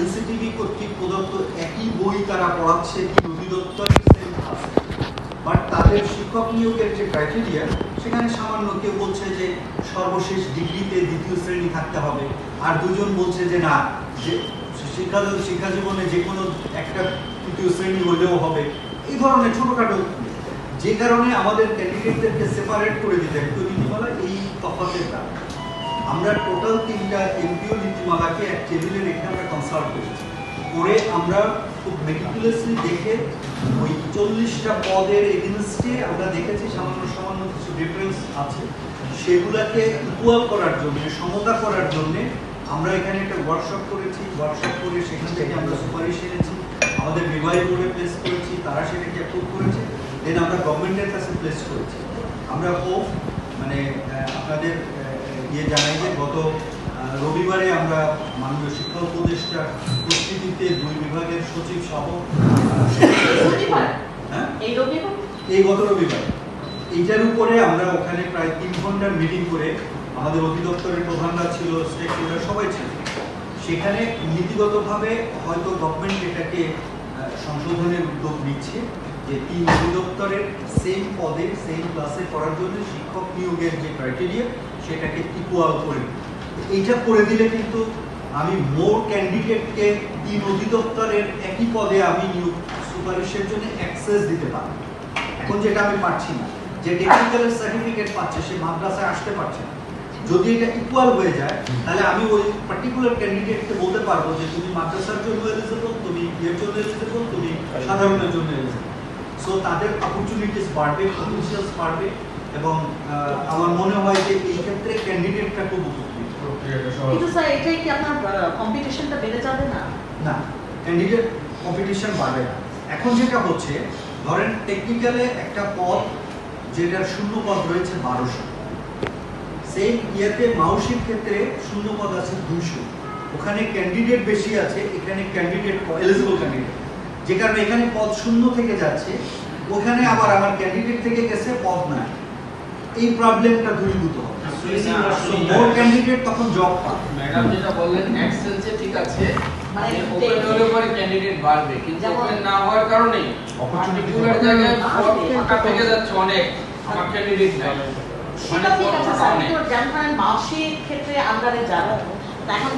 NCTB কর্তৃক প্রদত্ত একই বই তারা পড়াচ্ছে কি আছে বাট তাদের শিক্ষক নিয়োগের যে ক্রাইটেরিয়া সেখানে সামান্য কেউ বলছে যে সর্বশেষ ডিগ্রিতে দ্বিতীয় শ্রেণি থাকতে হবে। আর দুজন বলছে যে না, যে শিক্ষা শিক্ষা জীবনে যে কোনো একটা তৃতীয় শ্রেণি হলেও হবে। এই ধরনের ছোটোখাটো যে কারণে আমাদের ক্যান্ডিডেটদেরকে সেপারেট করে দিতে একটু নীতিমালা এই তফাতের কারণে। আমরা টোটাল তিনটা এমপিও নীতিমালাকে এক টেবিলে রেখে আমরা কনসাল্ট করেছি। করে আমরা খুব মেটিকুলাসলি দেখে ওই চল্লিশটা পদের এগেনস্টে আমরা দেখেছি, সামান্য সামান্য কিছু ডিফারেন্স আছে। সেগুলাকে ইকুয়াল করার জন্য, সমতা করার জন্য আমরা এখানে একটা ওয়ার্কশপ করেছি। ওয়ার্কশপ করে সেখান থেকে আমরা সুপারিশ এনেছি। আমাদের বিবাহী বোর্ডে প্লেস করেছি, তারা সেটাকে অ্যাপ্রুভ করেছে। দেন আমরা গভর্নমেন্টের কাছে প্লেস করেছি। আমরা হোপ মানে আপনাদের ইয়ে জানাই যে গত রবিবারে আমরা মাননীয় শিক্ষা উপদেষ্টার উপস্থিতিতে দুই বিভাগের সচিব সহ? হ্যাঁ? এই গত রবিবার। এইটার উপরে আমরা ওখানে প্রায় তিন ঘণ্টার মিটিং করে আমাদের অধিদপ্তরের প্রধানরা ছিল স্টেক সবাই ছিল। সেখানে নীতিগতভাবে হয়তো গভর্নমেন্ট এটাকে সংশোধনের উদ্যোগ নিচ্ছে। যে তিন অধিদপ্তরের সেম পদে সেম ক্লাসে করার জন্য শিক্ষক নিয়োগের যে ক্রাইটেরিয়া সেটাকে ইকুয়াল করে এইটা করে দিলে কিন্তু আমি মোর ক্যান্ডিডেটকে তিন অধিদপ্তরের একই পদে আমি নিয়োগ সুপারিশের জন্য অ্যাক্সেস দিতে পারব। এখন যেটা আমি পাচ্ছি না, যে টেকনিক্যাল সার্টিফিকেট পাচ্ছে, সে মাদ্রাসায় আসতে পারছে না। যদি এটা ইকুয়াল হয়ে যায়, তাহলে আমি ওই পার্টিকুলার ক্যান্ডিডেটকে বলতে পারব যে তুমি মাদ্রাসার জন্য এলিজিবল, তুমি ইয়ের জন্য এলিজিবল, তুমি সাধারণের জন্য এলিজিবল। সো তাদের অপরচুনিটিস বাড়বে পটেনশিয়ালস বাড়বে এবং আহ, আমার মনে হয় যে এই ক্ষেত্রে ক্যান্ডিডেটটা খুব উপকৃত কিন্তু স্যার এটাই কি আপনার কম্পিটিশনটা বেড়ে যাবে না? না ক্যান্ডিডেট কম্পিটিশন বাড়বে না। এখন যেটা হচ্ছে ধরেন টেকনিক্যালে একটা পদ যেটার শূন্য পদ রয়েছে বারোশো। সেই ইয়েতে মাউসির ক্ষেত্রে শূন্য পদ আছে দুশো ওখানে ক্যান্ডিডেট বেশি আছে এখানে ক্যান্ডিডেট এলিজিবল ক্যান্ডিডেট যে কারণে এখানে পদ শূন্য থেকে যাচ্ছে ওখানে আবার আমার ক্যান্ডিডেট থেকে গেছে পদ নাই। এই প্রবলেমটা দূরীভূত হবে। মোর ক্যান্ডিডেট তখন জব পাবে। ম্যাডাম যেটা বললেন এক্সেলসে ঠিক আছে মানে মানে ওপেন হলে পরে ক্যান্ডিডেট বাড়বে কিন্তু ওপেন না হওয়ার কারণে অপরচুনিটিগুলোর জায়গায় ফাঁকা থেকে যাচ্ছে অনেক আমার ক্যান্ডিডেট নাই। মানে যেমন ধরেন ক্ষেত্রে আন্ডারে যারা এখন